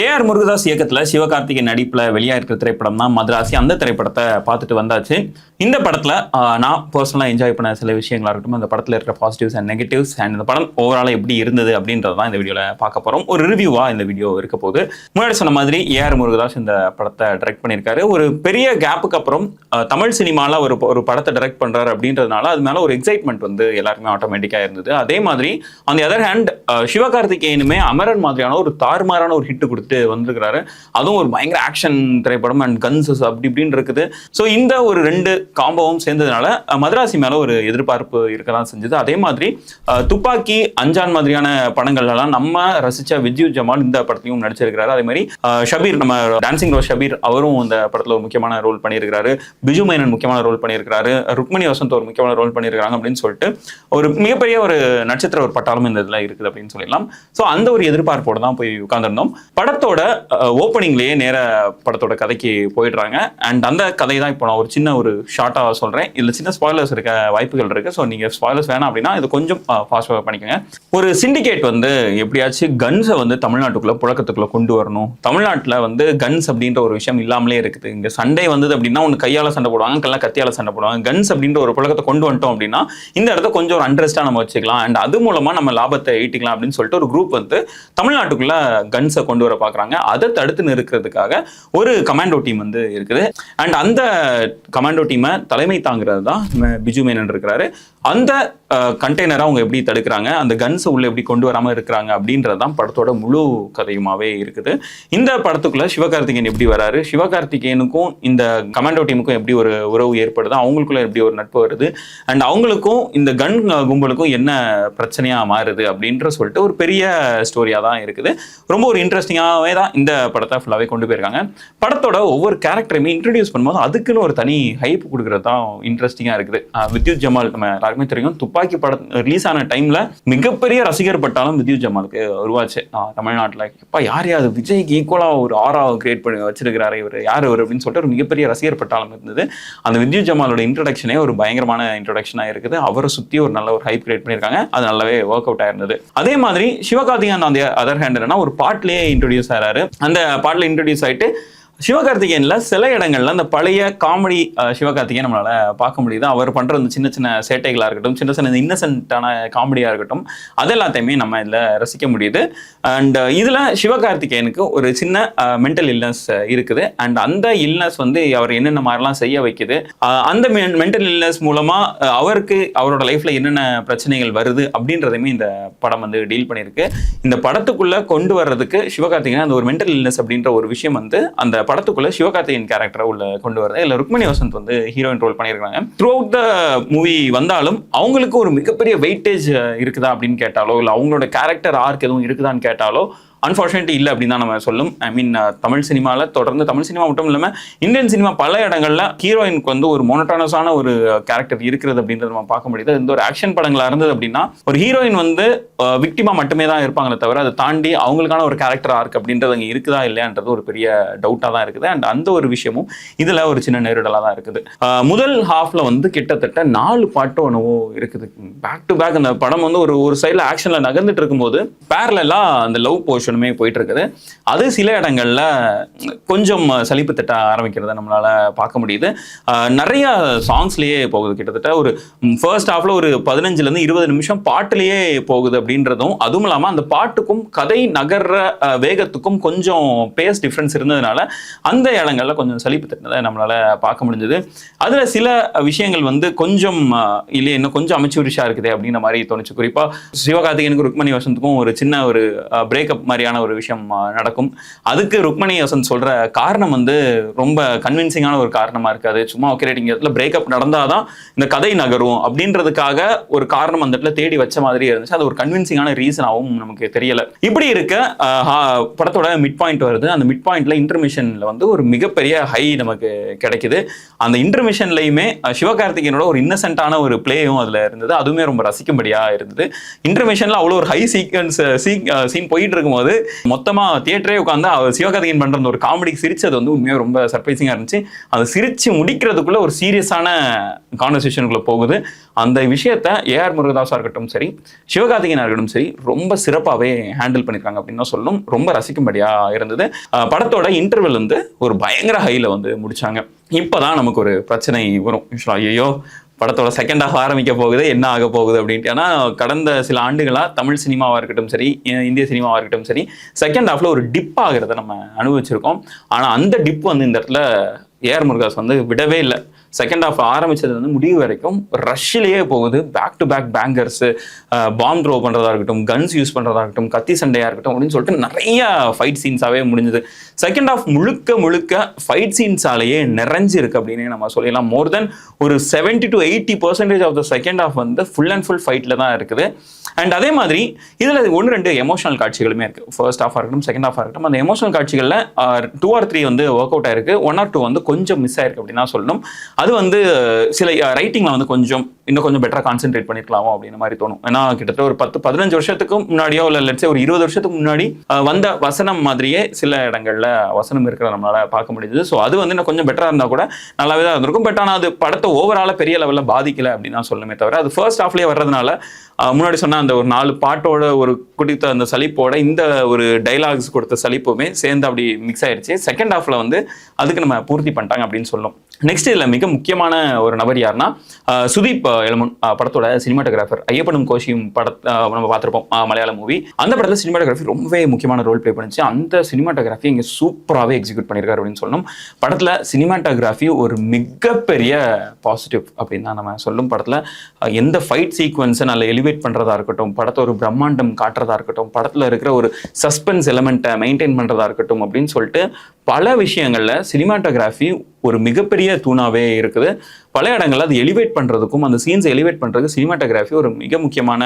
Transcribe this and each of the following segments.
AR Murugadoss இயக்கத்தில் சிவகார்த்திகேயன் நடிப்பில் வெளியாக இருக்கிற திரைப்படம் தான் மதுராசி. அந்த திரைப்படத்தை பார்த்துட்டு வந்தாச்சு. இந்த படத்தில் நான் பர்சனலாக என்ஜாய் பண்ண சில விஷயங்களா இருக்கட்டும் அந்த படத்தில் இருக்கிற பாசிட்டிவ்ஸ் அண்ட் நெகட்டிவ்ஸ் அண்ட் இந்த படம் ஓவராலாக எப்படி இருந்தது அப்படின்றது தான் இந்த வீடியோவில் பார்க்க போகிறோம் ஒரு ரிவ்யூவாக இந்த வீடியோ இருக்க போகுது. முன்னாடி சொன்ன மாதிரி ஏஆர் முருகதாஸ் இந்த படத்தை டைரக்ட் பண்ணியிருக்காரு. ஒரு பெரிய கேப்புக்கு அப்புறம் தமிழ் சினிமாவில் ஒரு ஒரு படத்தை டைரக்ட் பண்ணுறாரு அப்படின்றதுனால அது மேலே ஒரு எக்ஸைட்மெண்ட் வந்து எல்லாருக்குமே ஆட்டோமேட்டிக்காக இருந்தது. அதே மாதிரி அந்த அதர் ஹேண்ட் சிவகார்த்திகேயனுமே அமரன் மாதிரியான ஒரு தாறுமாறான ஒரு ஹிட் கொடுத்து வந்திருக்கிறாரு. அதுவும் ஒரு பயங்கர ஆக்ஷன் திரைப்படம் அண்ட் கன்சஸ் அப்படி இப்படின்னு இருக்குது. ஸோ இந்த ஒரு ரெண்டு காம்போவும் சேர்ந்ததுனால மதராசி மேலே ஒரு எதிர்பார்ப்பு இருக்கலாம் செஞ்சது. அதே மாதிரி துப்பாக்கி அஞ்சான் மாதிரியான படங்கள்லாம் நம்ம ரசிச்ச வித்யு ஜமால் இந்த படத்தையும் நடிச்சிருக்கிறாரு. அதே மாதிரி ஷபீர் நம்ம டான்சிங் ரோஸ் ஷபீர் அவரும் இந்த படத்தில் ஒரு முக்கியமான ரோல் பண்ணியிருக்கிறாரு. பிஜு மேனன் முக்கியமான ரோல் பண்ணியிருக்கிறாரு. ருக்மணி வசந்த் ஒரு முக்கியமான ரோல் பண்ணியிருக்காங்க அப்படின்னு சொல்லிட்டு ஒரு மிகப்பெரிய ஒரு நட்சத்திர ஒரு பட்டாளம் இந்த இதில் இருக்குது அப்படின்னு சொல்லிடலாம். ஸோ அந்த ஒரு எதிர்பார்ப்போடு தான் போய் உட்கார்ந்திருந்தோம். படத்தோட ஓப்பனிங்லேயே நேர படத்தோட கதைக்கு போயிடுறாங்க. அண்ட் அந்த கதை தான் இப்போ நான் ஒரு சின்ன ஒரு ஷார்ட்டாக சொல்கிறேன் இதில் சின்ன ஸ்பாய்லர்ஸ் இருக்க வாய்ப்புகள் இருக்குது ஸோ நீங்கள் ஸ்பாய்லர்ஸ் வேணாம் அப்படின்னா இது கொஞ்சம் ஃபாஸ்ட் பண்ணிக்கோங்க. ஒரு சிண்டிகேட் வந்து எப்படியாச்சும் கன்ஸை வந்து தமிழ்நாட்டுக்குள்ளே புழக்கத்துக்குள்ளே கொண்டு வரணும். தமிழ்நாட்டில் வந்து கன்ஸ் அப்படின்ற ஒரு விஷயம் இல்லாமலே இருக்குது. இங்கே சண்டே வந்தது அப்படின்னா ஒன்று கையால் சண்டை போடுவாங்க கல்லாம் கத்தியால் சண்டை போடுவாங்க. கன்ஸ் அப்படின்ற ஒரு புழக்கத்தை கொண்டு வந்துட்டோம் அப்படின்னா இந்த இடத்த கொஞ்சம் ஒரு அண்ட்ரஸ்டாக நம்ம வச்சுக்கலாம். அண்ட் அது மூலமாக நம்ம லாபத்தை ஈட்டிக்கலாம் அப்படின்னு சொல்லிட்டு ஒரு குரூப் வந்து தமிழ்நாட்டுக்குள்ள கன்ஸை கொண்டு வர பார்க்குறாங்க. அதை தடுத்து நிறுக்கிறதுக்காக ஒரு கமாண்டோ டீம் வந்து இருக்குது. அண்ட் அந்த கமாண்டோ டீமை தலைமை தாங்கிறது தான் பிஜு மேனன் இருக்கிறாரு. அந்த கண்டெய்னரை அவங்க எப்படி தடுக்கிறாங்க அந்த கன்ஸை உள்ள எப்படி கொண்டு வராமல் இருக்கிறாங்க அப்படின்றது தான் படத்தோட முழு கதையுமாவே இருக்குது. இந்த படத்துக்குள்ள சிவகார்த்திகேயன் எப்படி வராரு? சிவகார்த்திகேயனுக்கும் இந்த கமாண்டோ டீமுக்கும் எப்படி ஒரு உறவு ஏற்படுது? அவங்களுக்குள்ள எப்படி ஒரு நட்பு வருது? அண்ட் அவங்களுக்கும் இந்த கன் கும்பலுக்கும் என்ன பிரச்சனையா மாறுது அப்படின்ற சொல்லிட்டு ஒரு பெரிய ஸ்டோரியா தான் இருக்குது. ரொம்ப ஒரு இன்ட்ரெஸ்டிங்காகவே தான் இந்த படத்தை ஃபுல்லாகவே கொண்டு போயிருக்காங்க. படத்தோட ஒவ்வொரு கேரக்டரையுமே இன்ட்ரடியூஸ் பண்ணும்போது அதுக்குன்னு ஒரு தனி ஹைப் கொடுக்குறது தான் இன்ட்ரெஸ்டிங்காக இருக்குது வித்யுத் ஜமால் நம்ம எல்லாருக்குமே தெரியும். துப்பாக்கி படம் ரிலீஸ் ஆன டைம்ல மிகப்பெரிய ரசிகர் பட்டாலும் வித்யு ஜமாலுக்கு உருவாச்சு. தமிழ்நாட்டில். இப்போ யார் யார் விஜய்க்கு ஈக்குவலாக ஒரு ஆரா கிரியேட் பண்ணி வச்சிருக்கிறாரு இவர் யார் இவர் அப்படின்னு சொல்லிட்டு ஒரு மிகப்பெரிய ரசிகர் பட்டாளம் இருந்தது. அந்த வித்யு ஜமாலோட இன்ட்ரடக்ஷனே ஒரு பயங்கரமான இன்ட்ரடக்ஷனாக இருக்குது. அவரை சுற்றி ஒரு நல்ல ஒரு ஹைப் கிரியேட் பண்ணியிருக்காங்க. அது நல்லாவே ஒர்க் அவுட் ஆயிருந்தது. அதே மாதிரி சிவகார்த்திகேயன் அந்த அதர் ஹேண்ட் ஒரு பாட்டிலேயே இன்ட்ரடியூஸ் ஆகிறாரு அந்த பாட்டில் இன்ட்ரடியூஸ் ஆயிட்டு சிவகார்த்திகேயன்ல சில இடங்கள்ல அந்த பழைய காமெடி சிவகார்த்திகேயன் நம்மளால பார்க்க முடியுது. அவர் பண்ற அந்த சின்ன சின்ன சேட்டைகளா இருக்கட்டும் சின்ன சின்ன இன்னசென்ட்டான காமெடியா இருக்கட்டும் அது எல்லாத்தையுமே நம்ம இதுல ரசிக்க முடியுது. அண்ட் இதுல சிவகார்த்திகேயனுக்கு ஒரு சின்ன மென்டல் இல்னஸ் இருக்குது. அண்ட் அந்த இல்னஸ் வந்து அவர் என்னென்ன மாதிரிலாம் செய்ய வைக்குது அந்த மென்டல் இல்னஸ் மூலமா அவருக்கு அவரோட லைஃப்ல என்னென்ன பிரச்சனைகள் வருது அப்படின்றதையுமே இந்த படம் வந்து டீல் பண்ணியிருக்கு. இந்த படத்துக்குள்ள கொண்டு வர்றதுக்கு சிவகார்த்திகேயன் அந்த ஒரு மென்டல் இல்னஸ் அப்படின்ற ஒரு விஷயம் வந்து அந்த படத்துக்குள்ள சிவகார்த்திகேயன் கேரக்டரை உள்ள கொண்டு வருது இல்ல ருக்மணி வசந்த் வந்து ஹீரோயின் ரோல் பண்ணியிருக்காங்க த்ரூ அவுட் த மூவி வந்தாலும் அவங்களுக்கு ஒரு மிகப்பெரிய வெயிட்டேஜ் இருக்குதா அப்படின்னு கேட்டாலோ இல்ல அவங்களோட கேரக்டர் ஆர்க் எதுவும் இருக்குதான்னு கேட்டாலோ அன்ஃபார்ச்சுனேட்லி இல்லை அப்படின்னு தான் நம்ம சொல்லும். ஐ மீன் தமிழ் சினிமாவில் தொடர்ந்து தமிழ் சினிமா மட்டும் இல்லாமல் இந்தியன் சினிமா பல இடங்களில் ஹீரோயினுக்கு வந்து ஒரு மோனட்டானஸான ஒரு கேரக்டர் இருக்கிறது அப்படின்றத நம்ம பார்க்க முடியுது. இந்த ஒரு ஆக்ஷன் படங்களாக இருந்தது அப்படின்னா ஒரு ஹீரோயின் வந்து விக்டிமா மட்டுமே தான் இருப்பாங்களே தவிர அதை தாண்டி அவங்களுக்கான ஒரு கேரக்டர் ஆர்க் அப்படின்றது அங்கே இருக்குதா இல்லையான்றது ஒரு பெரிய டவுட்டாக தான் இருக்குது. அண்ட் அந்த ஒரு விஷயமும் இதில் ஒரு சின்ன நெருடலாக தான் இருக்குது. முதல் ஹாஃப்ல வந்து கிட்டத்தட்ட நாலு பாட்டு ஒன்றவோ இருக்குது. பேக் டு பேக் அந்த படம் வந்து ஒரு ஒரு சைடில் ஆக்ஷனில் நகர்ந்துட்டு இருக்கும்போது பேரலாம் அந்த லவ் போர்ஷன் போயிட்டு இருக்குது அது சில இடங்கள்ல கொஞ்சம் சலிப்பு தட்ட ஆரம்பிக்கிறத நம்மளால பார்க்க முடியுது. நிறைய சாங்ஸ்லயே போகுது. கிட்டத்தட்ட ஒரு ஃபர்ஸ்ட் ஹாஃப்ல ஒரு பதினஞ்சுல இருந்து இருபது நிமிஷம் பாட்டுலயே போகுது அப்படின்றதும் அதுவும் இல்லாம அந்த பாட்டுக்கும் கதை நகர்ற வேகத்துக்கும் கொஞ்சம் பேஸ் டிஃப்ரென்ஸ் இருந்ததுனால அந்த இடங்கள்ல கொஞ்சம் சலிப்பு தட்டினதை நம்மளால பார்க்க முடிஞ்சது. அதுல சில விஷயங்கள் வந்து கொஞ்சம் இல்லையே இன்னும் கொஞ்சம் அமைச்சூரிஷா இருக்குது அப்படின்ற மாதிரி தோணுச்சு. குறிப்பா சிவகார்த்திகனுக்கு ருக்மணி வசந்துக்கும் ஒரு சின்ன ஒரு பிரேக்கப் மாதிரியான ஒரு விஷயம் நடக்கும். அதுக்கு ருக்மணி யோசன் சொல்ற காரணம் வந்து ரொம்ப கன்வின்சிங்கான ஒரு காரணமா இருக்காது சும்மா ஓகே ரைட்டிங் இடத்துல பிரேக்கப் நடந்தாதான் இந்த கதை நகரும் அப்படின்றதுக்காக ஒரு காரணம் அந்த இடத்துல தேடி வச்ச மாதிரி இருந்துச்சு. அது ஒரு கன்வின்சிங்கான ரீசனாகவும் நமக்கு தெரியல. இப்படி இருக்க படத்தோட மிட் பாயிண்ட் வருது. அந்த மிட் பாயிண்ட்ல இன்டர்மிஷன்ல வந்து ஒரு மிகப்பெரிய ஹை நமக்கு கிடைக்குது. அந்த இன்டர்மிஷன்லையுமே சிவகார்த்திகேயனோட ஒரு இன்னசென்ட்டான ஒரு பிளேயும் அதுல இருந்தது. அதுவுமே ரொம்ப ரசிக்கும்படியா இருந்தது. இன்டர்மிஷன்ல அவ்வளோ ஒரு ஹை சீக்வன்ஸ் சீன் போயிட்டு இருக்கும்போது போது மொத்தமா தியேட்டரே உட்காந்து அவர் சிவகதையின் பண்ற அந்த ஒரு காமெடி சிரிச்சது வந்து உண்மையாக ரொம்ப சர்ப்ரைசிங்காக இருந்துச்சு. அதை சிரிச்சு முடிக்கிறதுக்குள்ள ஒரு சீரியஸான கான்வர்சேஷனுக்குள்ள போகுது. அந்த விஷயத்த ஏஆர் முருகதாஸாக இருக்கட்டும் சரி சிவகார்த்திகேயனாக இருக்கட்டும் சரி ரொம்ப சிறப்பாகவே ஹேண்டில் பண்ணியிருக்காங்க அப்படின்னு தான் சொல்லணும். ரொம்ப ரசிக்கும்படியாக இருந்தது. படத்தோட இன்டர்வல் வந்து ஒரு பயங்கர ஹைல வந்து முடிச்சாங்க. இப்போதான் நமக்கு ஒரு பிரச்சனை வரும். ஐயோ படத்தோட செகண்ட் ஆஃப் ஆரம்பிக்க போகுது என்ன ஆக போகுது அப்படின்ட்டு. ஏன்னா கடந்த சில ஆண்டுகளாக தமிழ் சினிமாவாக இருக்கட்டும் சரி இந்திய சினிமாவாக இருக்கட்டும் சரி செகண்ட் ஹாஃப்ல ஒரு டிப் ஆகிறத நம்ம அனுபவிச்சிருக்கோம். ஆனால் அந்த டிப் வந்து இந்த இடத்துல ஏஆர் முருகாஸ் வந்து விடவே இல்லை. செகண்ட் ஆஃப் ஆரம்பிச்சது வந்து முடிவு வரைக்கும் ரஷ்லேயே போகுது. Back to back bangers bomb throw பண்ணுறதா இருக்கட்டும் கன்ஸ் யூஸ் பண்ணுறதா இருக்கட்டும் கத்தி சண்டையாக இருக்கட்டும் அப்படின்னு சொல்லிட்டு நிறைய ஃபைட் சீன்ஸாகவே முடிஞ்சது. செகண்ட் ஆஃப் முழுக்க முழுக்க ஃபைட் சீன்ஸாலேயே நிறைஞ்சு இருக்கு அப்படின்னு நம்ம சொல்லிடலாம். மோர் தென் ஒரு seventy to eighty percentage of the second half வந்து ஃபுல் அண்ட் ஃபுல் ஃபைட்டில் தான் இருக்குது. அண்ட் அதே மாதிரி இதில் ஒன்று ரெண்டு எமோஷனல் காட்சிகளுமே இருக்குது ஃபர்ஸ்ட் ஆஃப் இருக்கட்டும் செகண்ட் ஆஃப் இருக்கட்டும் அந்த எமோஷனல் காட்சிகளில் டூ ஆர் த்ரீ வந்து ஒர்க் அவுட் ஆயிருக்கு. ஒன் ஆர் டூ வந்து கொஞ்சம் மிஸ் ஆயிருக்கு அப்படின்னு தான் சொல்லணும். அது வந்து சில ரைட்டிங்கில் வந்து கொஞ்சம் இன்னும் கொஞ்சம் பெட்டராக கான்சென்ட்ரேட் பண்ணிருக்கலாமோ அப்படின்ற மாதிரி தோணும். ஏன்னா கிட்டத்தட்ட ஒரு பத்து பதினஞ்சு வருஷத்துக்கு முன்னாடியோ இல்லை லட்சம் ஒரு இருபது வருஷத்துக்கு முன்னாடி வந்த வசனம் மாதிரியே சில இடங்களில் வசனம் இருக்கிற நம்மளால் பார்க்க முடியுது ஸோ அது வந்து இன்னும் கொஞ்சம் பெட்டராக இருந்தால் கூட நல்லாவே தான் இருந்திருக்கும். பட் ஆனால் அது படத்தை ஓவராலாக பெரிய லெவலில் பாதிக்கல அப்படின்னு தான் சொல்லணுமே தவிர அது ஃபர்ஸ்ட் ஹாஃப்லேயே வர்றதுனால முன்னாடி சொன்ன அந்த ஒரு நாலு பாட்டோட ஒரு குடித்த அந்த சலிப்போட இந்த ஒரு டைலாக்ஸ் கொடுத்த சலிப்புமே சேர்ந்து அப்படி மிக்ஸ் ஆயிடுச்சு. செகண்ட் ஹாஃபில் வந்து அதுக்கு நம்ம பூர்த்தி பண்ணிட்டாங்க அப்படின்னு சொல்லும். நெக்ஸ்ட் இதில் மிக முக்கியமான ஒரு நபர் யாருன்னா சுதீப் எலமன் படத்தோட சினிமாட்டோகிராஃபர் ஐயப்பனும் கோஷியும் பட நம்ம பார்த்துருப்போம் மலையாள மூவி அந்த படத்தில் சினிமாட்டோகிராஃபி ரொம்பவே முக்கியமான ரோல் ப்ளே பண்ணுச்சு. அந்த சினிமாட்டோகிராஃபி இங்கே சூப்பராகவே எக்ஸிக்யூட் பண்ணியிருக்காரு அப்படின்னு சொல்லணும். படத்தில் சினிமாட்டோகிராஃபி ஒரு மிகப்பெரிய பாசிட்டிவ் அப்படின்னு தான் நம்ம சொல்லும். படத்தில் எந்த ஃபைட் சீக்வன்ஸை நல்லா எலிவேட் பண்ணுறதா இருக்கட்டும் படத்தை ஒரு பிரம்மாண்டம் காட்டுறதா இருக்கட்டும் படத்தில் இருக்கிற ஒரு சஸ்பென்ஸ் எலமெண்ட்டை மெயின்டைன் பண்ணுறதா இருக்கட்டும் அப்படின்னு சொல்லிட்டு பல விஷயங்களில் சினிமாட்டோகிராஃபி ஒரு மிகப்பெரிய தூணாகவே இருக்குது. பல இடங்களில் அது எலிவேட் பண்ணுறதுக்கும் அந்த சீன்ஸ் எலிவேட் பண்ணுறதுக்கு சினிமாட்டோகிராஃபி ஒரு மிக முக்கியமான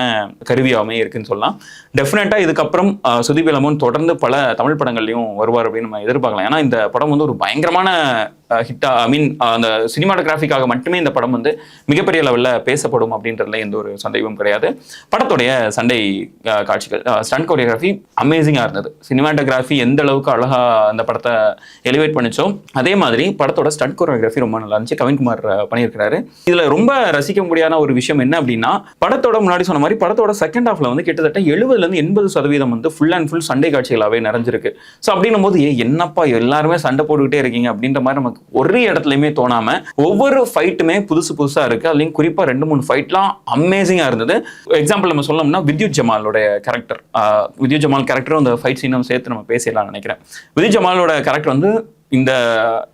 கருவியாகவே இருக்குன்னு சொல்லலாம். டெஃபினட்டாக இதுக்கப்புறம் அஹ், சுதீப் தொடர்ந்து பல தமிழ் படங்கள்லையும் வருவார் அப்படின்னு நம்ம எதிர்பார்க்கலாம். ஏன்னா இந்த படம் வந்து ஒரு பயங்கரமான ஹிட்டா ஐ மீன் அந்த சினிமாட்டோகிராஃபிக்காக மட்டுமே இந்த படம் வந்து மிகப்பெரிய லெவலில் பேசப்படும் அப்படின்றதுல எந்த ஒரு சந்தேகமும் கிடையாது. படத்துடைய சண்டை காட்சிகள் ஸ்டண்ட் கோரியோகிராஃபி அமேசிங்காக இருந்தது. சினிமாட்டோகிராஃபி எந்த அளவுக்கு அழகாக அந்த படத்தை எலிவேட் பண்ணிச்சோ அதே மாதிரி படத்தோட ஸ்டண்ட் கோரியோகிராஃபி ரொம்ப நல்லா இருந்துச்சு. கவின்குமார் பண்ணியிருக்கிறாரு. இதுல ரொம்ப ரசிக்க முடியாத ஒரு விஷயம் என்ன அப்படின்னா படத்தோட முன்னாடி சொன்ன மாதிரி படத்தோட செகண்ட் ஹாஃப்ல வந்து கிட்டத்தட்ட எழுபதுல இருந்து எண்பது சதவீதம் வந்து ஃபுல் அண்ட் ஃபுல் சண்டை காட்சிகளாகவே நிறைஞ்சிருக்கு. ஸோ அப்படின்னும் போது ஏ என்னப்பா எல்லாருமே சண்டை போட்டுக்கிட்டே இருக்கீங்க? அப்படின்ற மாதிரி நமக்கு ஒரே இடத்துலையுமே தோணாம ஒவ்வொரு ஃபைட்டுமே புதுசு புதுசா இருக்கு. அதுலயும் குறிப்பா ரெண்டு மூணு ஃபைட்லாம் அமேசிங்கா இருந்தது. எக்ஸாம்பிள் நம்ம சொல்லணும்னா வித்யுத் ஜமாலோட கேரக்டர் வித்யுத் ஜமால் கேரக்டரும் அந்த ஃபைட் சீனும் சேர்த்து நம்ம பேசிடலாம்னு நினைக்கிறேன். வித்யுத் ஜமாலோட கேரக்டர் வந்து இந்த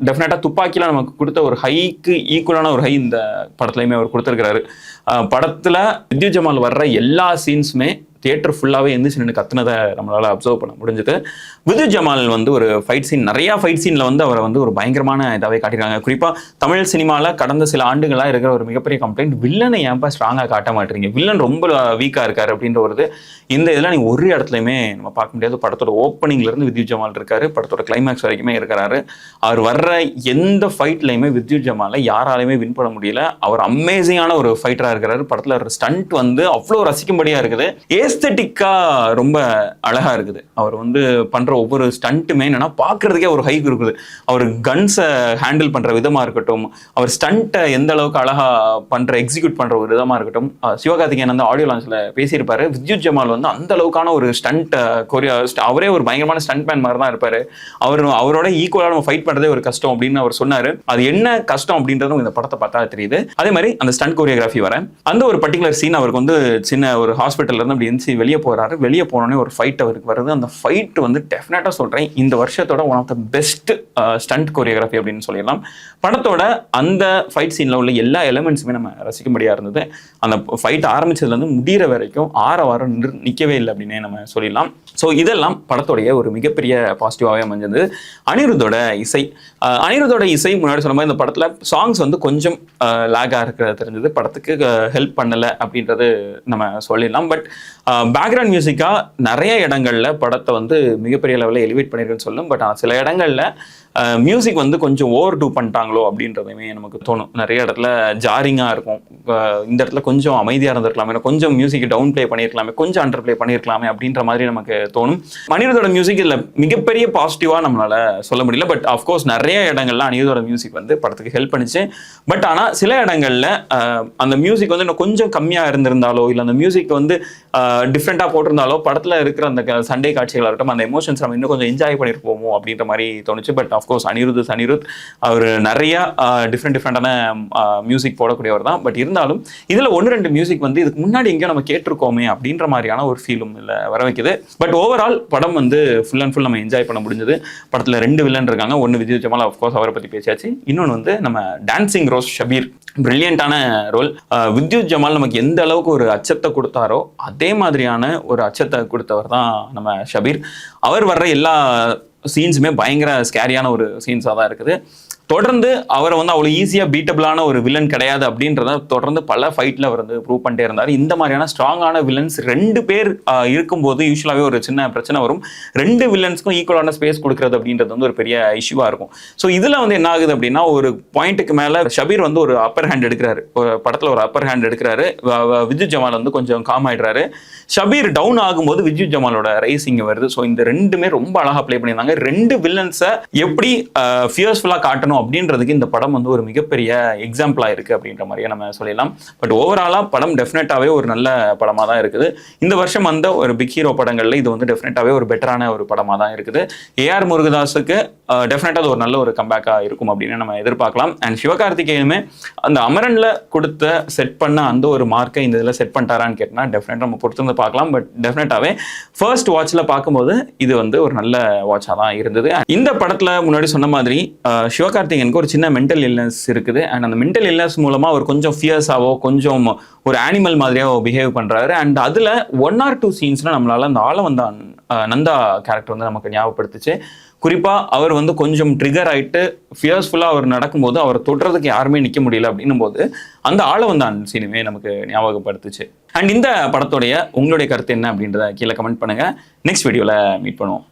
டெஃபினட்டா துப்பாக்கில நமக்கு கொடுத்த ஒரு ஹைக்கு ஈக்குவலான ஒரு ஹை இந்த படத்துலையுமே அவர் கொடுத்துருக்கிறாரு. படத்தில் படத்துல வித்யுத் ஜமால் வர்ற எல்லா சீன்ஸுமே தியேட்டர் ஃபுல்லாகவே எந்திரிச்சு நின்று கத்துனதை நம்மளால அப்சர்வ் பண்ண முடிஞ்சது. விது ஜமால் வந்து ஒரு ஃபைட் சீன் நிறையா ஃபைட் சீனில் வந்து அவரை வந்து ஒரு பயங்கரமான இதாகவே காட்டியிருக்காங்க. குறிப்பாக தமிழ் சினிமாவில் கடந்த சில ஆண்டுகளாக இருக்கிற ஒரு மிகப்பெரிய கம்ப்ளைண்ட் வில்லனை ஏன்பா ஸ்ட்ராங்காக காட்ட மாட்டீங்க வில்லன் ரொம்ப வீக்காக இருக்காரு அப்படின்ற ஒரு இந்த இதெல்லாம் நீ ஒரு இடத்துலையுமே நம்ம பார்க்க முடியாது. படத்தோட ஓப்பனிங்ல இருந்து ஜமால் இருக்காரு. படத்தோட கிளைமேக்ஸ் வரைக்குமே இருக்கிறாரு. அவர் வர்ற எந்த ஃபைட்லையுமே வித்யு ஜமாலை யாராலையுமே வின் பண்ண முடியல. அவர் அமேசிங்கான ஒரு ஃபைட்டராக இருக்கிறாரு. படத்தில் ஒரு ஸ்டண்ட் வந்து அவ்வளோ ரசிக்கும்படியாக இருக்குது. ஏ எஸ்தட்டிக்காக ரொம்ப அழகாக இருக்குது. அவர் வந்து பண்ணுற ஒவ்வொரு ஸ்டண்ட்டுமே என்னன்னா பார்க்குறதுக்கே ஒரு ஹைக் இருக்குது. அவர் கன்ஸை ஹேண்டில் பண்ணுற விதமாக இருக்கட்டும் அவர் ஸ்டண்ட்டை எந்த அளவுக்கு அழகாக பண்ணுற எக்ஸிக்யூட் பண்ணுற ஒரு விதமாக இருக்கட்டும் சிவகார்த்திகேயன் வந்து ஆடியோ லான்ச்சில் பேசியிருப்பாரு. வித்யுத் ஜமால் வந்து அந்த அளவுக்கான ஒரு ஸ்டண்ட் கொரியா அவரே ஒரு பயங்கரமான ஸ்டண்ட் மேன் மாதிரி தான் இருப்பார். அவர் அவரோட ஈக்குவலாக நம்ம ஃபைட் பண்ணுறதே ஒரு கஷ்டம் அப்படின்னு அவர் சொன்னார். அது என்ன கஷ்டம் அப்படின்றதும் இந்த படத்தை பார்த்தா தெரியுது. அதே மாதிரி அந்த ஸ்டண்ட் கோரியோகிராஃபி வர அந்த ஒரு பர்டிகுலர் சீன் அவருக்கு வந்து சின்ன ஒரு ஹாஸ்பிட்டல்ல இருந்து அப்படி எந்திரிச்சு வெளியே போறாரு வெளியே போனோடனே ஒரு ஃபைட் அவருக்கு வருது. அந்த ஃபைட் வந்து டெஃபினட்டாக சொல்றேன். இந்த வருஷத்தோட one of the best stunt choreography அப்படின்னு சொல்லிடலாம். படத்தோட அந்த ஃபைட் சீன்ல உள்ள எல்லா எலமெண்ட்ஸுமே நம்ம ரசிக்கும்படியாக இருந்தது. அந்த ஃபைட் ஆரம்பிச்சதுல இருந்து முடிகிற வரைக்கும் ஆற வாரம் நிறு- நிக்கவே இல்லை அப்படின்னே நம்ம சொல்லிடலாம். ஸோ இதெல்லாம் படத்தோடைய ஒரு மிகப்பெரிய பாசிட்டிவாகவே அமைஞ்சது அனிருத்தோட இசை அனிருத்தோட இசை முன்னாடி சொன்ன மாதிரி இந்த படத்தில் சாங்ஸ் வந்து கொஞ்சம் லேக்காக இருக்கிறது தெரிஞ்சது. படத்துக்கு ஹெல்ப் பண்ணலை அப்படின்றது நம்ம சொல்லிடலாம். பட் பேக்ரவுண்ட் மியூசிக்காக நிறைய இடங்கள்ல படத்தை வந்து மிகப்பெரிய லெவலில் எலிவேட் பண்ணியிருக்குன்னு சொல்லும். பட் சில இடங்களில் மியூசிக் வந்து கொஞ்சம் ஓவர் டூ பண்ணிட்டாங்களோ அப்படின்றதுமே நமக்கு தோணும். நிறைய இடத்துல ஜாரிங்காக இருக்கும். இந்த இடத்துல கொஞ்சம் அமைதியாக இருந்திருக்கலாமே. கொஞ்சம் மியூசிக் டவுன் ப்ளே பண்ணியிருக்கலாமே கொஞ்சம் அண்டர் ப்ளே பண்ணியிருக்கலாமே அப்படின்ற மாதிரி நமக்கு தோணும். அனிருத்தோட மியூசிக் இதில் மிகப்பெரிய பாசிட்டிவாக நம்மளால் சொல்ல முடியல. பட் அஃப்கோர்ஸ் நிறைய இடங்கள்லாம் அனிருத்தோட மியூசிக் வந்து படத்துக்கு ஹெல்ப் பண்ணிச்சு. பட் ஆனால் சில இடங்களில் அந்த மியூசிக் வந்து இன்னும் கொஞ்சம் கம்மியாக இருந்திருந்தாலோ இல்லை அந்த மியூசிக் வந்து டிஃப்ரெண்ட்டாக போட்டிருந்தாலோ படத்தில் இருக்கிற அந்த சண்டே காட்சிகளாக இருக்கட்டும் அந்த எமோஷன்ஸ் நம்ம இன்னும் கொஞ்சம் என்ஜாய் பண்ணியிருப்போமோ அப்படின்ற மாதிரி தோணுச்சு. But of course Anirudh Anirudh அவர் நிறையா டிஃப்ரெண்ட் டிஃப்ரெண்டான மியூசிக் போடக்கூடியவர் தான். பட் இருந்தாலும் இதில் ஒன்று ரெண்டு மியூசிக் வந்து இதுக்கு முன்னாடி எங்கேயோ நம்ம கேட்டிருக்கோமே அப்படின்ற மாதிரியான ஒரு ஃபீலும் இல்லை வர வைக்குது. பட் ஓவரால் படம் வந்து ஃபுல் அண்ட் ஃபுல் நம்ம என்ஜாய் பண்ண முடிஞ்சது. படத்தில் ரெண்டு வில்லன் இருக்காங்க. ஒன்று விஜய் ஜமால் அஃப்கோர்ஸ் அவரை பற்றி பேசியாச்சு. இன்னொன்று வந்து நம்ம டான்சிங் ரோஸ் ஷபீர் பிரில்லியண்டான ரோல் வித்யுத் ஜமால் நமக்கு எந்த அளவுக்கு ஒரு அச்சத்தை கொடுத்தாரோ அதே மாதிரியான ஒரு அச்சத்தை கொடுத்தவர் தான் நம்ம ஷபீர் அவர் வர்ற எல்லா சீன்ஸுமே பயங்கர ஸ்கேரியான ஒரு சீன்ஸாக தான் இருக்குது. தொடர்ந்து அவரை வந்து அவ்வளோ ஈஸியாக பீட்டபிளான ஒரு வில்லன் கிடையாது அப்படின்றத தொடர்ந்து பல ஃபைட்டில் அவர் வந்து ப்ரூவ் பண்ணிட்டே இருந்தார். இந்த மாதிரியான ஸ்ட்ராங்கான வில்லன்ஸ் ரெண்டு பேர் இருக்கும்போது யூஸ்வலாகவே ஒரு சின்ன பிரச்சனை வரும். ரெண்டு வில்லன்ஸ்க்கும் ஈக்குவலான ஸ்பேஸ் கொடுக்குறது அப்படின்றது வந்து ஒரு பெரிய இஷ்யூவாக இருக்கும். ஸோ இதில் வந்து என்ன ஆகுது அப்படின்னா ஒரு பாயிண்ட்டுக்கு மேலே ஷபீர் வந்து ஒரு அப்பர் ஹேண்ட் எடுக்கிறாரு. ஒரு படத்தில் ஒரு அப்பர் ஹேண்ட் எடுக்கிறாரு. விஜய் ஜமால் வந்து கொஞ்சம் காம் ஆயிடுறாரு. ஷபீர் டவுன் ஆகும்போது விஜய் ஜமாலோட ரைசிங் வருது. ஸோ இந்த ரெண்டுமே ரொம்ப அழகாக ப்ளே பண்ணியிருந்தாங்க. ரெண்டு வில்லன்ஸை எப்படி ஃபியர்ஸ்ஃபுல்லாக காட்டணும் அப்படின்றதுக்கு இந்த படம் வந்து ஒரு மிகப்பெரிய எக்ஸாம்பிளாக இருக்குது அப்படின்ற மாதிரியே நம்ம சொல்லிடலாம். பட் ஓவராலாக படம் டெஃபினட்டாகவே ஒரு நல்ல படமாக தான் இருக்குது. இந்த வருஷம் வந்த ஒரு பிக் ஹீரோ படங்களில் இது வந்து டெஃபினட்டாகவே ஒரு பெட்டரான ஒரு படமாக தான் இருக்குது. ஏஆர் முருகதாஸுக்கு டெஃபினட்டாக அது ஒரு நல்ல ஒரு கம்பேக்காக இருக்கும் அப்படின்னு நம்ம எதிர்பார்க்கலாம். அண்ட் சிவகார்த்திகேயனுமே அந்த அமரனில் கொடுத்த செட் பண்ண அந்த ஒரு மார்க்கை இந்த இதில் செட் பண்ணிட்டாரான்னு கேட்டால் டெஃபினட்டாக நம்ம பொறுத்திருந்து பார்க்கலாம். பட் டெஃபினட்டாகவே ஃபர்ஸ்ட் வாட்சில் பார்க்கும்போது இது வந்து ஒரு நல்ல வாட்சாக தான் இருந்தது. இந்த படத்தில் முன்னாடி சொன்ன மாதிரி சிவகார்த்தி சிவகார்த்திகேயனுக்கு ஒரு சின்ன மென்டல் இல்னஸ் இருக்குது. அண்ட் அந்த மென்டல் இல்னஸ் மூலமாக அவர் கொஞ்சம் ஃபியர்ஸாவோ கொஞ்சம் ஒரு ஆனிமல் மாதிரியாக பிஹேவ் பண்ணுறாரு அண்ட் அதில் ஒன் ஆர் டூ சீன்ஸில் நம்மளால அந்த ஆள வந்த நந்தா கேரக்டர் வந்து நமக்கு ஞாபகப்படுத்துச்சு. குறிப்பாக அவர் வந்து கொஞ்சம் ட்ரிகர் ஆயிட்டு ஃபியர்ஸ்ஃபுல்லாக அவர் நடக்கும்போது அவர் தொடுறதுக்கு யாருமே நிற்க முடியல அப்படின்னும் போது அந்த ஆளை வந்தான் சினிமே சீனுமே நமக்கு ஞாபகப்படுத்துச்சு. அண்ட் இந்த படத்துடைய உங்களுடைய கருத்து என்ன அப்படின்றத கீழே கமெண்ட் பண்ணுங்க. நெக்ஸ்ட் வீடியோவில் மீட் பண்ணுவோம்.